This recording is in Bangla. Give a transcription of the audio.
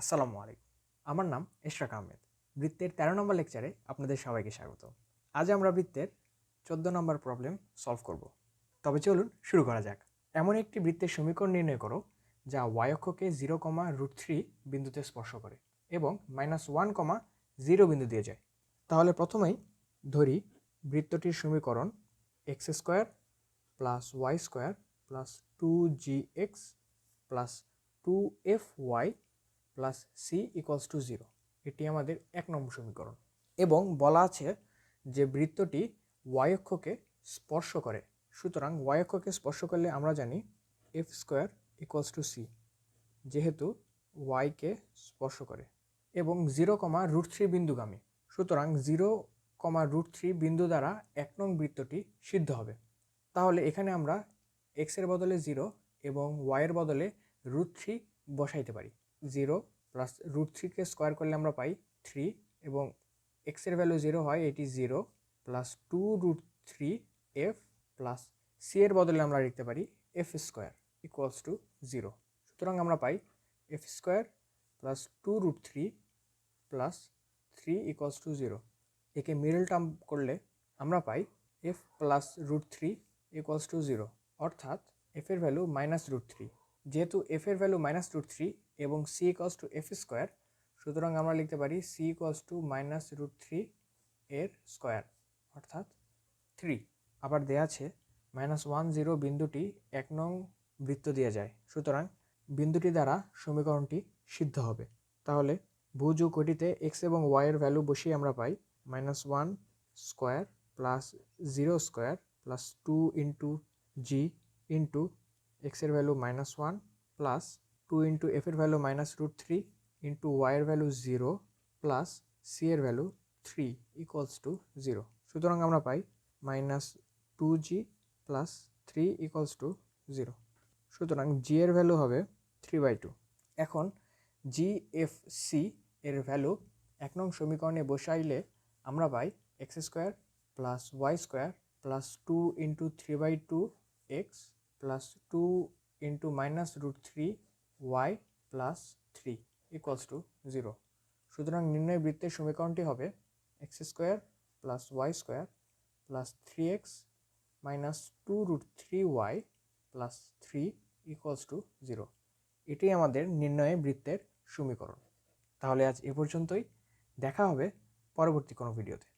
আসসালামু আলাইকুম। আমার নাম এশরাক আহমেদ। বৃত্তের তেরো নম্বর লেকচারে আপনাদের সবাইকে স্বাগত। আজ আমরা বৃত্তের চোদ্দ নম্বর প্রবলেম সলভ করব। তবে চলুন শুরু করা যাক। এমন একটি বৃত্তের সমীকরণ নির্ণয় করো, যা ওয়াই অক্ষকে জিরো কমা রুট থ্রি বিন্দুতে স্পর্শ করে এবং মাইনাস ওয়ান কমা জিরো বিন্দু দিয়ে যায়। তাহলে প্রথমেই ধরি বৃত্তটির সমীকরণ X square plus Y square plus two G X plus two F Y plus C equals to zero এটি আমাদের এক নম্বর সমীকরণ। এবং বলা আছে যে বৃত্তটি ওয়াই স্পর্শ করে। সুতরাং ওয়াই স্পর্শ করলে আমরা জানি F square equals to C যেহেতু ওয়াইকে স্পর্শ করে। এবং জিরো কমা রুট থ্রি বিন্দুগামী। সুতরাং জিরো কমা রুট থ্রি বিন্দু দ্বারা এক নং বৃত্তটি সিদ্ধ হবে। তাহলে এখানে আমরা এক্সের বদলে জিরো এবং ওয়াইয়ের বদলে রুট থ্রি বসাইতে পারি। জিরো প্লাস রুট থ্রিকে স্কোয়ার করলে আমরা পাই থ্রি এবং এক্সের ভ্যালু জিরো হয় এটি zero plus two root three F plus C এর বদলে আমরা লিখতে পারি F square equals to zero সুতরাং আমরা পাই F square plus two root three plus three equals to zero একে মিডল টার্ম করলে আমরা পাই F plus root three equals to zero অর্থাৎ এফের ভ্যালু মাইনাস রুট থ্রি যেহেতু এফ এর ভ্যালু মাইনাস রুট থ্রি এবং C equals to F square সুতরাং আমরা লিখতে পারি C equals to minus root three এর স্কোয়ার অর্থাৎ থ্রি আবার দেয়া আছে মাইনাস ওয়ান জিরো বিন্দুটি এক নং বৃত্ত দিয়ে যায়, সুতরাং বিন্দুটি দ্বারা সমীকরণটি সিদ্ধ হবে। তাহলে ভুজ ও কোটিতে এক্স এবং ওয়াইয়ের ভ্যালু বসিয়ে আমরা পাই minus one square plus zero square plus two into G into এক্সের value minus one plus two into এফের value minus root three into ওয়াইয়ের ভ্যালু জিরো প্লাস সি এর value three equals to zero সুতরাং আমরা পাই minus two G plus three equals to zero সুতরাং জি এর ভ্যালু হবে থ্রি বাই টু এখন জি এফ সি এর ভ্যালু এক নং সমীকরণে বসাইলে আমরা পাই X square plus Y square plus two into three by two X plus two into minus root three Y plus three equals to zero সুতরাং নির্ণয় বৃত্তের সমীকরণটি হবে X square plus Y square plus three X minus two root three Y plus three equals to zero এটি আমাদের নির্ণয় বৃত্তের সমীকরণ। তাহলে আজ এ পর্যন্তই। দেখা হবে পরবর্তী কোনো ভিডিওতে।